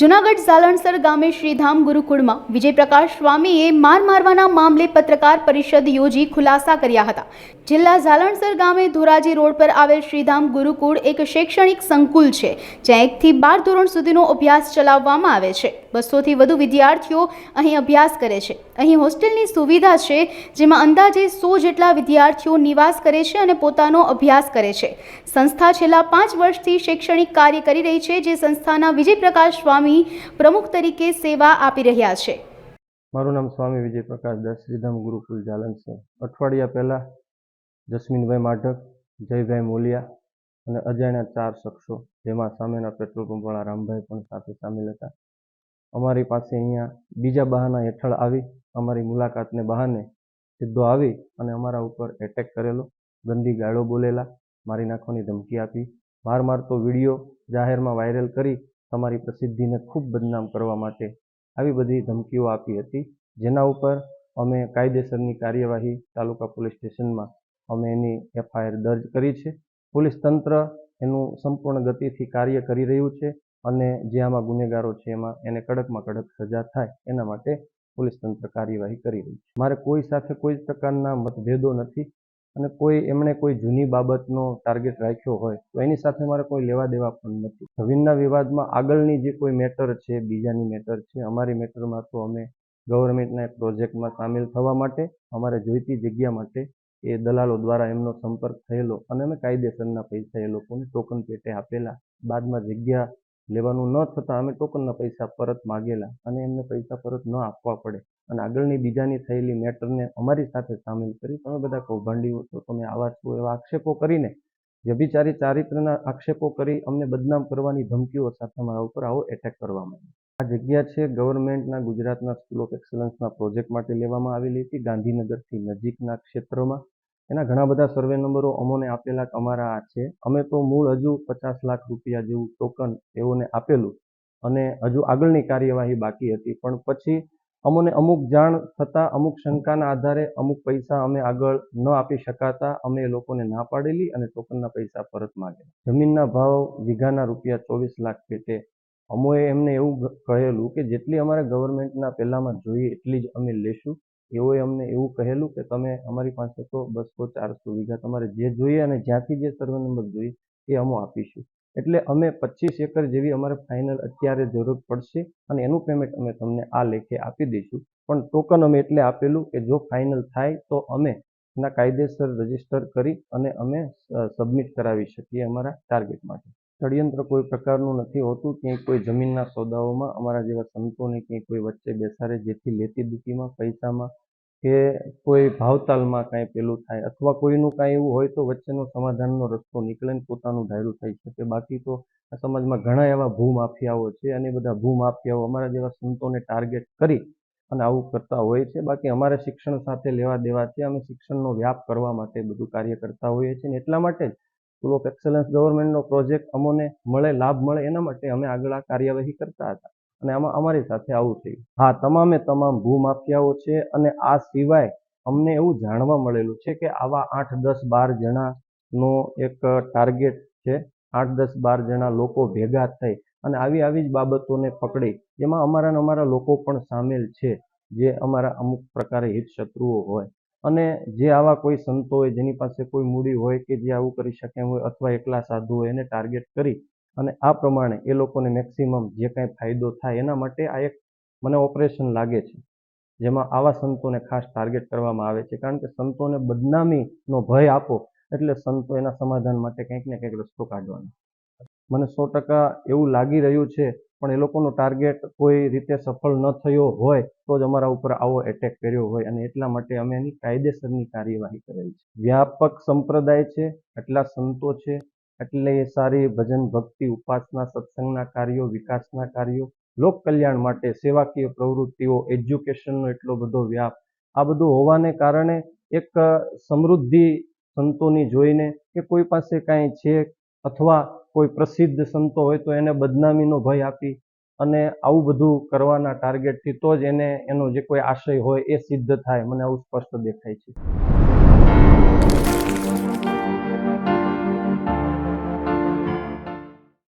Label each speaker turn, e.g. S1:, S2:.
S1: જુનાગઢ ઝાલણસર ગામે શ્રીધામ ગુરુકુળમાં વિજયપ્રકાશ સ્વામીએ માર મારવાના મામલે પત્રકાર પરિષદ યોજી ખુલાસા કર્યા હતા. જિલ્લા ઝાલણસર ગામે ધોરાજી રોડ પર આવેલ શ્રીધામ ગુરુકુળ એક શૈક્ષણિક સંકુલ છે, જ્યાં એકથી બાર ધોરણ સુધીનો અભ્યાસ ચલાવવામાં આવે છે. બસોથી વધુ વિદ્યાર્થીઓ અહીં અભ્યાસ કરે છે. અહીં હોસ્ટેલની સુવિધા છે, જેમાં અંદાજે સો જેટલા વિદ્યાર્થીઓ નિવાસ કરે છે અને પોતાનો અભ્યાસ કરે છે. સંસ્થા છેલ્લા પાંચ વર્ષથી શૈક્ષણિક કાર્ય કરી રહી છે, જે સંસ્થાના વિજયપ્રકાશ સ્વામી પ્રમુખ તરીકે સેવા આપી રહ્યા છે.
S2: મારું નામ સ્વામી વિજય પ્રકાશ દાસ, શ્રીધામ ગુરુકુલ જાલન છે. અઠવાડિયા પહેલાં જસ્મીનભાઈ માઢક, જયભાઈ મોલિયા અને અજાણ્યા ચાર શખ્સો, જેમાં સામેના પેટ્રોલ પંપવાળા રામભાઈ પણ સાથે સામેલ હતા. અમારી પાસે અહીંયા બીજા બહાના હેઠળ આવી, અમારી મુલાકાતને બહાને સીધો આવી અને અમારા ઉપર એટેક કરેલો. ગંદી ગાળો બોલેલા, મારી નાખવાની ધમકી આપી. માર મારતો વીડિયો જાહેરમાં વાયરલ કરી તમારી પ્રસિદ્ધિને ખૂબ બદનામ કરવા માટે આવી બધી ધમકીઓ આપી હતી. જેના ઉપર અમે કાયદેસરની કાર્યવાહી તાલુકા પોલીસ સ્ટેશનમાં અમે એની એફઆઈઆર દર્જ કરી છે. પોલીસ તંત્ર એનું સંપૂર્ણ ગતિથી કાર્ય કરી રહ્યું છે. અને જે આમાં ગુનેગારો છે એમાં એને કડકમાં કડક સજા થાય, એના માટે પોલીસ તંત્ર કાર્યવાહી કરી રહ્યું છે. મારે કોઈ સાથે કોઈ પ્રકારના મતભેદો નથી અને કોઈ એમણે કોઈ જૂની બાબતનો ટાર્ગેટ રાખ્યો હોય તો એની સાથે મારે કોઈ લેવા દેવા પણ નથી. જમીનના વિવાદમાં આગળની જે કોઈ મેટર છે, બીજાની મેટર છે, અમારી મેટરમાં તો અમે ગવર્મેન્ટના એક પ્રોજેક્ટમાં સામેલ થવા માટે, અમારે જોઈતી જગ્યા માટે એ દલાલો દ્વારા એમનો સંપર્ક થયેલો અને અમે કાયદેસરના પૈસા એ લોકોને ટોકન પેટે આપેલા. બાદમાં જગ્યા લેવાનું ન થતાં અમે ટોકનના પૈસા પરત માગેલા અને એમને પૈસા પરત ન આપવા પડે. અને આગળની બીજાની થયેલી મેટરને અમારી સાથે સામેલ કરી તમે બધા કૌભાંડીઓ છો તમે આવા છો એવા આક્ષેપો કરીને વ્યભિચારી ચારિત્રના આક્ષેપો કરી અમને બદનામ કરવાની ધમકીઓ સાથે અમારા ઉપર આવો એટેક કરવામાં આવ્યો આ જગ્યા છે ગવર્મેન્ટના ગુજરાતના સ્કૂલ ઓફ એક્સલન્સના પ્રોજેક્ટ માટે લેવામાં આવેલી હતી, ગાંધીનગરથી નજીકના ક્ષેત્રમાં. એના ઘણા બધા સર્વે નંબરો અમોને આપેલા અમારા આ છે. અમે તો મૂળ હજુ પચાસ લાખ રૂપિયા જેવું ટોકન એઓને આપેલું અને હજુ આગળની કાર્યવાહી બાકી હતી. પણ પછી અમોને અમુક જાણ થતાં, અમુક શંકાના આધારે અમુક પૈસા અમે આગળ ન આપી શકાતા અમે એ લોકોને ના પાડેલી અને ટોકનના પૈસા પરત માગેલા. જમીનના ભાવ વીઘાના રૂપિયા ચોવીસ લાખ પેટે. અમોએ એમને એવું કહેલું કે જેટલી અમારે ગવર્મેન્ટના પહેલામાં જોઈએ એટલી જ અમે લેશું. એઓએ અમને એવું કહેલું કે તમે અમારી પાસે તો બસો ચારસો વીઘા તમારે જે જોઈએ અને જ્યાંથી જે સર્વે નંબર જોઈએ એ અમે આપીશું. એટલે અમે પચીસ એકર જેવી અમારે ફાઇનલ અત્યારે જરૂર પડશે અને એનું પેમેન્ટ અમે તમને આ લેખે આપી દઈશું. પણ ટોકન અમે એટલે આપેલું કે જો ફાઇનલ થાય તો અમે એના કાયદેસર રજિસ્ટર કરી અને અમે સબમિટ કરાવી શકીએ અમારા ટાર્ગેટ માટે. ષડયંત્ર કોઈ પ્રકારનું નથી હોતું, ક્યાંય કોઈ જમીનના સોદાઓમાં, અમારા જેવા સંતોને ક્યાંય કોઈ વચ્ચે બેસાડે, જેથી લેતી દુતીમાં પૈસામાં કે કોઈ ભાવતાલમાં કાંઈ પેલું થાય અથવા કોઈનું કાંઈ એવું હોય તો વચ્ચેનો સમાધાનનો રસ્તો નીકળે ને પોતાનું ધાર્યું થઈ શકે. બાકી તો આ સમાજમાં ઘણા એવા ભૂમાફિયાઓ છે અને બધા ભૂમાફિયાઓ અમારા જેવા સંતોને ટાર્ગેટ કરી અને આવું કરતા હોય છે. બાકી અમારે શિક્ષણ સાથે લેવા દેવા છે. અમે શિક્ષણનો વ્યાપ કરવા માટે બધું કાર્ય કરતા હોઈએ છીએ ને એટલા માટે જ સ્કૂલ ઓફ એક્સલન્સ ગવર્મેન્ટનો પ્રોજેક્ટ અમોને મળે, લાભ મળે, એના માટે અમે આગળ આ કાર્યવાહી કરતા હતા. અને આમાં અમારી સાથે આવું થયું. હા, તમામે તમામ ભૂમાફિયાઓ છે અને આ સિવાય અમને એવું જાણવા મળેલું છે કે આવા આઠ, દસ, બાર જણાનો એક ટાર્ગેટ છે. આઠ, દસ, બાર જણા લોકો ભેગા થઈ અને આવી આવી જ બાબતોને પકડી. જેમાં અમારા અમારા લોકો પણ સામેલ છે, જે અમારા અમુક પ્રકારે હિત શત્રુઓ હોય. અને જે આવા કોઈ સંતો હોય, જેની પાસે કોઈ મૂડી હોય કે જે આવું કરી શકે હોય અથવા એકલા સાધુ હોય, એને ટાર્ગેટ કરી અને આ પ્રમાણે એ લોકોને મેક્સિમમ જે કાંઈ ફાયદો થાય એના માટે આ એક મને ઓપરેશન લાગે છે. જેમાં આવા સંતોને ખાસ ટાર્ગેટ કરવામાં આવે છે. કારણ કે સંતોને બદનામીનો ભય આપો એટલે સંતો એના સમાધાન માટે કંઈક ને કંઈક રસ્તો કાઢવાનો. મને સો ટકા એવું લાગી રહ્યું છે પણ એ લોકોનો ટાર્ગેટ કોઈ રીતે સફળ ન થયો હોય, તો જ અમારા ઉપર આવો એટેક કર્યો હોય અને એટલા માટે અમે એની કાયદેસરની કાર્યવાહી કરેલ છે. વ્યાપક સંપ્રદાય છે એટલા સંતો છે, એટલે એ સારી ભજન ભક્તિ, ઉપાસના, સત્સંગના કાર્યો, વિકાસના કાર્યો, લોક કલ્યાણ માટે, સેવાકીય પ્રવૃત્તિઓ એજ્યુકેશનનો એટલો બધો વ્યાપ. આ બધું હોવાને કારણે એક સમૃદ્ધિ સંતોની જોઈને કે કોઈ પાસે કાંઈ છે અથવા કોઈ પ્રસિદ્ધ સંતો હોય તો એને બદનામીનો ભય આપી અને આવું બધું કરવાના ટાર્ગેટથી તો જ એને એનો જે કોઈ આશય હોય એ સિદ્ધ થાય. મને આવું સ્પષ્ટ દેખાય છે.